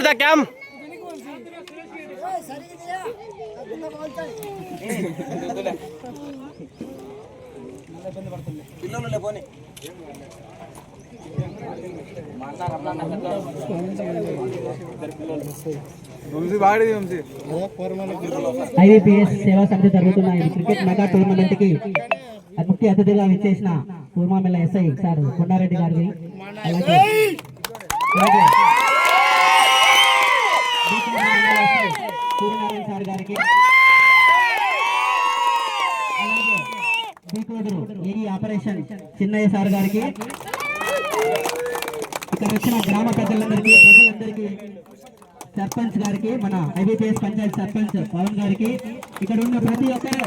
Start the cam ఐవీపీఎస్ సేవా సమితి జరుగుతున్న ఈ క్రికెట్ మెగా టోర్నమెంట్కి ముఖ్య అతిథిగా విచ్చేసిన పూర్మామిల్ల ఎస్ఐ సార్ కొండారెడ్డి గారికి. అలాగే గారికి. అలాగే ఆపరేషన్? చిన్నయ్య సార్ గారికి. ఇక్కడ వచ్చిన గ్రామ పెద్దలందరికీ ప్రజలందరికీ సర్పంచ్ గారికి మన ఐబీపీఎస్ పంచాయత్ సర్పంచ్ పవన్ గారికి ఇక్కడ ఉన్న ప్రతి ఒక్కరు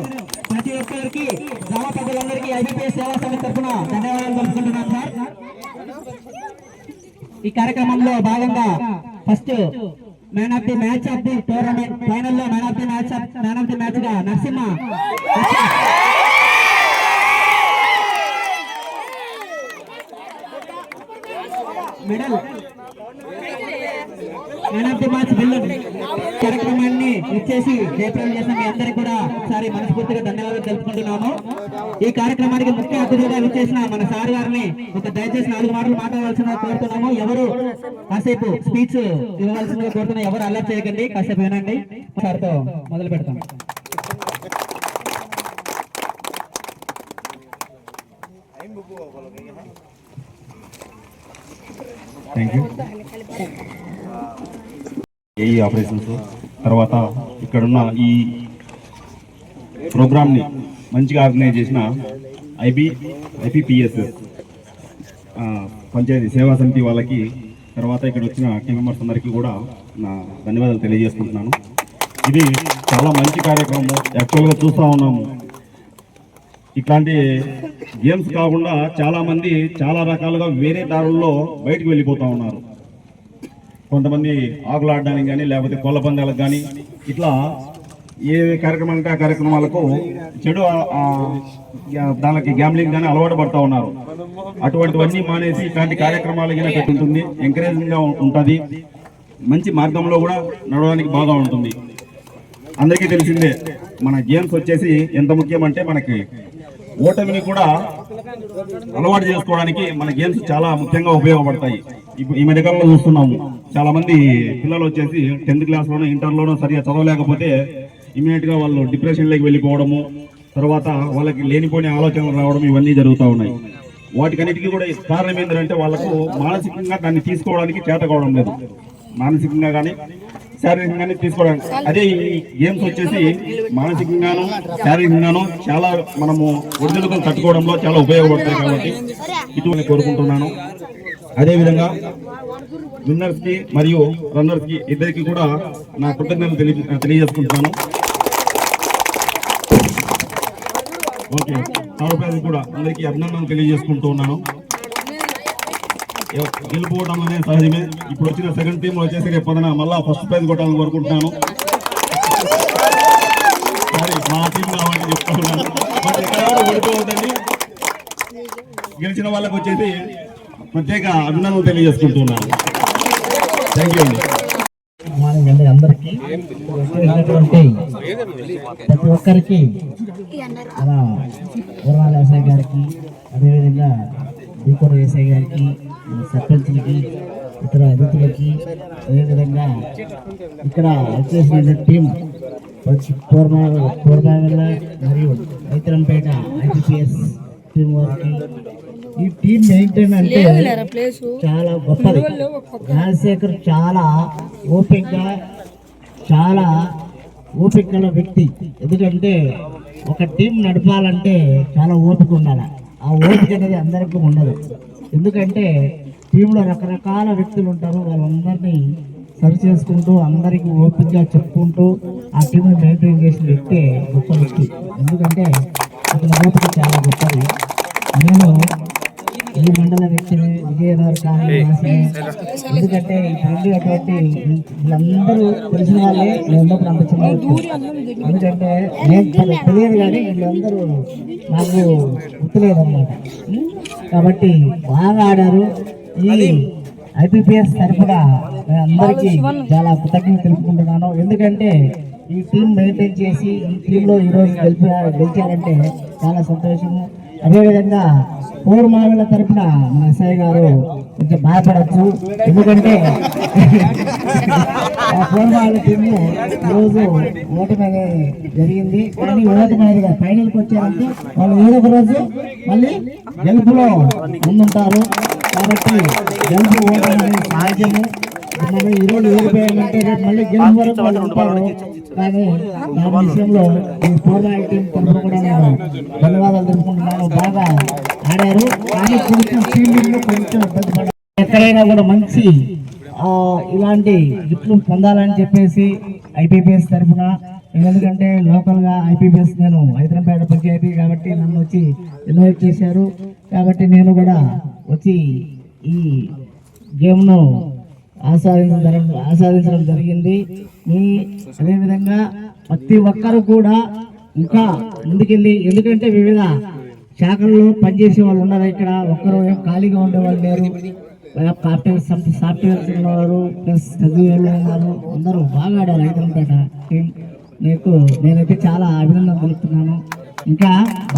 ప్రతి ఒక్కరికి గ్రామ ప్రజలందరికీ ఐబీపీఎస్ సేవా సమితి తరఫున ధన్యవాదాలు తెలుపుకుంటున్నాను సార్. ఈ కార్యక్రమంలో భాగంగా first man of the match of the tournament ఫైనల్లో man of the match man of the మ్యాచ్గా Narasimha. Medal man of the match villain. కార్యక్రమం ఇచ్చేసి జయప్రదం చేసిన మీ అందరికీ కూడా ఒకసారి మనస్ఫూర్తిగా ధన్యవాదాలు తెలుపుకుంటున్నాము. ఈ కార్యక్రమానికి ముఖ్య అతిథిగా విచ్చేసిన మన సార్ గారిని ఒక దయచేసి నాలుగు మాటలు మాట్లాడవలసిన కోరుతున్నాము. ఎవరు? కాసేపు స్పీచ్ ఇవ్వవలసిందిగా కోరుతున్నా ఎవరు అల్లరి చేయకండి. కాసేపు వినండి. సార్తో మొదలు పెడతాం. Thank you AE operations? తర్వాత ఇక్కడున్న ఈ ప్రోగ్రామ్ని మంచిగా ఆర్గనైజ్ చేసిన ఐబి ఐపీపీఎస్ పంచాయతీ సేవా సమితి వాళ్ళకి తర్వాత ఇక్కడ వచ్చిన టీం మెంబర్స్ అందరికీ కూడా నా ధన్యవాదాలు తెలియజేసుకుంటున్నాను. ఇది చాలా మంచి కార్యక్రమం. యాక్చువల్గా చూస్తూ ఉన్నాము. ఇట్లాంటి గేమ్స్ కాకుండా చాలామంది చాలా రకాలుగా వేరే దారుల్లో బయటకు వెళ్ళిపోతూ ఉన్నారు. కొంతమంది ఆకులు ఆడడానికి కానీ లేకపోతే కోళ్ళ పందాలకు కానీ ఇట్లా ఏ కార్యక్రమం అంటే ఆ కార్యక్రమాలకు చెడు దానికి గ్యామ్లింగ్ కానీ అలవాటు పడతా ఉన్నారు. అటువంటివన్నీ మానేసి ఇట్లాంటి కార్యక్రమాలు కానీ పెట్టుంటుంది ఎంకరేజింగ్గా ఉంటుంది. మంచి మార్గంలో కూడా నడవడానికి బాగా ఉంటుంది. అందరికీ తెలిసిందే మన గేమ్స్ వచ్చేసి ఎంత ముఖ్యమంటే మనకి ఓటమిని కూడా అలవాటు చేసుకోవడానికి మన గేమ్స్ చాలా ముఖ్యంగా ఉపయోగపడతాయి. ఇప్పుడు ఈ మధ్యకాలంలో చూస్తున్నాము. చాలా మంది పిల్లలు వచ్చేసి టెన్త్ క్లాస్లోనూ ఇంటర్లోనూ సరిగా చదవలేకపోతే ఇమీడియట్గా వాళ్ళు డిప్రెషన్లోకి వెళ్ళిపోవడము తర్వాత వాళ్ళకి లేనిపోయిన ఆలోచనలు రావడం ఇవన్నీ జరుగుతూ ఉన్నాయి. వాటికన్నిటికీ కూడా కారణం ఏంటంటే వాళ్ళకు మానసికంగా దాన్ని తీసుకోవడానికి చేత కావడం లేదు. మానసికంగా కానీ శారీరకంగానే తీసుకోవడానికి. అదే ఈ గేమ్స్ వచ్చేసి మానసికంగాను శారీరకంగాను చాలా మనము ఒడిదుడుకులు తట్టుకోవడంలో చాలా ఉపయోగపడతాయి కాబట్టి ఇటువంటి కోరుకుంటున్నాను. అదేవిధంగా విన్నర్స్కి మరియు రన్నర్స్కి ఇద్దరికి కూడా నా కృతజ్ఞతలు తెలియ తెలియజేసుకుంటున్నాను. ఓకే. థర్డ్ కూడా అందరికీ అభినందనలు తెలియజేసుకుంటూ ఉన్నాను. గెలుపుకోవడం అనేది సహజమే. ఇప్పుడు వచ్చిన సెకండ్ టీమ్ వచ్చేసి రేపు పొద్దున మళ్ళా ఫస్ట్ ప్రైజ్ కొట్టాలని కోరుకుంటున్నాను. మా టీం కావాలని చెప్తున్నాను బట్ ఎక్కడ కూడా ఓడిపోవద్దండి. గెలిచిన వాళ్ళకు వచ్చేసి ప్రత్యేక అభినందనలు తెలియజేసుకుంటున్నాను. థ్యాంక్ యూ అండి. మార్నింగ్ అందరికీ. ప్రతి ఒక్కరికి అలా ఊర్వాల వ్యవసాయ గారికి అదేవిధంగా బీకోడ వ్యవసాయ గారికి సర్పంచ్లకి ఇతర అతిథులకి అదేవిధంగా ఇక్కడ వచ్చేసిన టీం పూర్వ పూర్వల మరియు రైతులంపేట ఐపీఎస్ టీం వారికి ఈ టీం మెయింటైన్ అంటే చాలా గొప్పది. రాజశేఖర్ చాలా ఓపికగా చాలా ఓపిక గల వ్యక్తి. ఎందుకంటే ఒక టీం నడపాలంటే చాలా ఓపిక ఉండాలి. ఆ ఓపిక అనేది అందరికీ ఉండదు. ఎందుకంటే టీంలో రకరకాల వ్యక్తులు ఉంటారు. వాళ్ళందరినీ సరి చేసుకుంటూ అందరికీ ఓపికగా చెప్పుకుంటూ ఆ టీం మెయింటైన్ చేసిన వ్యక్తే గొప్ప వ్యక్తి. ఎందుకంటే అతని ఓపిక చాలా గొప్పది. నేను ఈ మండల వ్యక్తిని విజయనగర కాలనీ. ఎందుకంటే ఇప్పుడు అటువంటి వీళ్ళందరూ తెలిసిన వాళ్ళే వీళ్ళందరూ అంత చిన్న వ్యక్తులు. ఎందుకంటే నేను తెలి- తెలియదు కానీ వీళ్ళందరూ నాకు గుర్తులేదు అనమాట కాబట్టి బాగా ఆడారు ఈ ఐపీపీఎస్ తరఫున అందరికీ చాలా కృతజ్ఞత తెలుపుకుంటున్నాను ఎందుకంటే ఈ టీం మెయింటైన్ చేసి ఈ టీంలో ఈరోజు గెలిపి గెలిచారంటే చాలా సంతోషము అదేవిధంగా పూర్ మావిల తరఫున మన ఎస్ఐ గారు కొంచెం బాధపడచ్చు ఎందుకంటే ఆ పూర్ మావిల టీము ఈరోజు ఓటమి అనేది జరిగింది. కానీ ఓటమి అనేది కాదు. ఫైనల్కి వచ్చారంటే వాళ్ళు ఏదో ఒక రోజు మళ్ళీ గెలుపులో ముందుంటారు. కాబట్టి గెలుపు ఓటమి అనేది సహజము మనం ఈరోజు ఓడిపోయామంటే రేపు మళ్ళీ గెలుపు వరకు వాళ్ళు ఉంటారు. కానీ దాని విషయంలో ఈ పూర్వాయి టీం తరఫున కూడా నేను ధన్యవాదాలు తెలుసుకుంటున్నాను బాగా ఆడారు కానీ కొంచెం ఫీల్డింగ్ కొంచెం ఇబ్బంది ఎక్కడైనా కూడా మంచి ఇలాంటి గిఫ్ట్లు పొందాలని చెప్పేసి ఐపీపీఎస్ తరఫున ఎందుకంటే లోకల్గా ఐపీపీఎస్ నేను హైదరాబాద్ పంచాయతీ కాబట్టి నన్ను వచ్చి ఇన్వైట్ చేశారు. కాబట్టి నేను కూడా వచ్చి ఈ గేమ్ను ఆస్వాదించడం ఆస్వాదించడం జరిగింది. మీ అదేవిధంగా ప్రతి ఒక్కరు కూడా ఇంకా ముందుకెళ్ళి ఎందుకంటే వివిధ శాఖల్లో పనిచేసే వాళ్ళు ఉన్నారు ఇక్కడ? ఒక్కరు ఖాళీగా ఉండేవాళ్ళు లేరు. సాఫ్ట్వేర్ సాఫ్ట్వేర్స్ ఉన్నారు ప్లస్ చదివే ఉన్నారు అందరూ బాగా ఆడారు హైదరాబాద్ టీం నీకు నేనైతే చాలా అభినందన తెలుపుతున్నాను. ఇంకా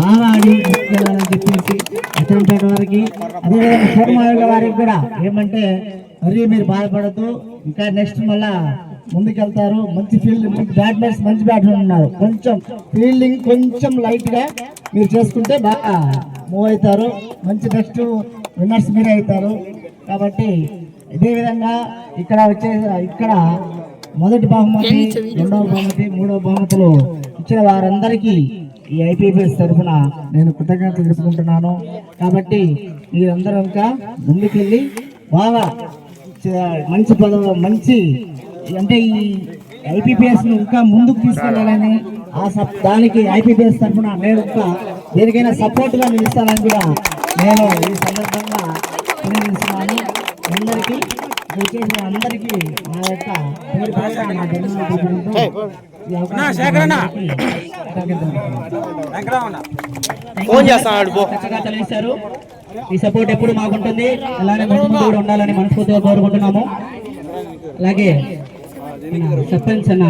బాగా ఆడి ముందుకెళ్ళాలని చెప్పేసి అచ్చంపేట వారికి అదేవిధంగా సోమాయుల వారికి కూడా ఏమంటే మరి మీరు బాధపడద్దు. ఇంకా నెక్స్ట్ మళ్ళా ముందుకెళ్తారు. మంచి ఫీల్డ్ బ్యాట్మెన్స్ మంచి బ్యాట్మెన్ ఉన్నారు. కొంచెం ఫీల్డింగ్ కొంచెం లైట్గా మీరు చేసుకుంటే బాగా మూవ్ అవుతారు. మంచి నెక్స్ట్ విన్నర్స్ మీరే అవుతారు. కాబట్టి ఇదే విధంగా ఇక్కడ వచ్చే ఇక్కడ మొదటి బహుమతి రెండవ బహుమతి మూడవ బహుమతులు ఇచ్చిన వారందరికీ ఈ ఐపీఎస్ తరఫున నేను కృతజ్ఞతలు తెలుపుకుంటున్నాను. కాబట్టి మీరందరూ ఇంకా ముందుకెళ్ళి బాగా మంచి పదవ మంచి అంటే ఈ ఐపీపీఎస్ను ఇంకా ముందుకు తీసుకెళ్ళాలని ఆ సప్ దానికి ఐపీపీఎస్ తరఫున నేను ఇంకా దేనికైనా సపోర్ట్గా నిలుస్తానని కూడా నేను ఈ సందర్భంగా తెలియజేస్తున్నాను. అందరికీ దయచేసి అందరికీ నా యొక్క పేరు నా ఈ చక్కగా తెలియజేశారు. సపోర్ట్ ఎప్పుడు మాకుంటుంది. అలానే ముందు కూడా ఉండాలని మనస్ఫూర్తిగా కోరుకుంటున్నాము. అలాగే మన సర్పంచ్ అన్న